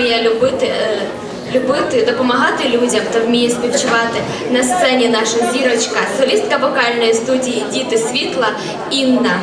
вміє любити, е, любити, допомагати людям та вміє співчувати на сцені наша зірочка, солістка вокальної студії Діти світла Інна.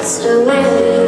It's the way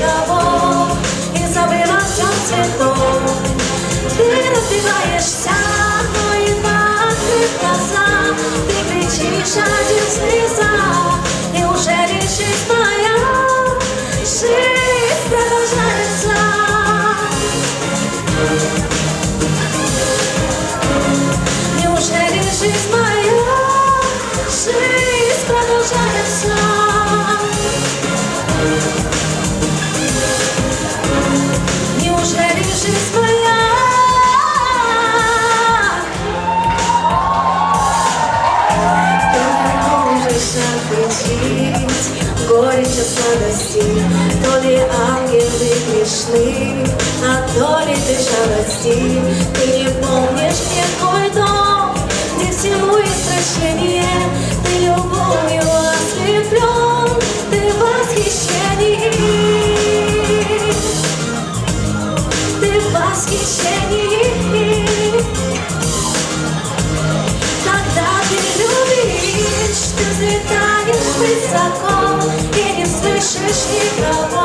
того і забилася в цвітом. Ти роздиваєшся, мої матір каза, ти кричиш один сліза, і уже рішить моя, жить продовжається. Неужели жизнь моя, жизнь продолжается? сладости, то ли ангелы грешны, а то ли ты жалости. Ты не помнишь мне твой дом, где всему истощение, ты любовью ослеплен, ты в восхищении. Ты в восхищении. Когда ты любишь, ты взлетаешь высоко. słyszysz i brawa.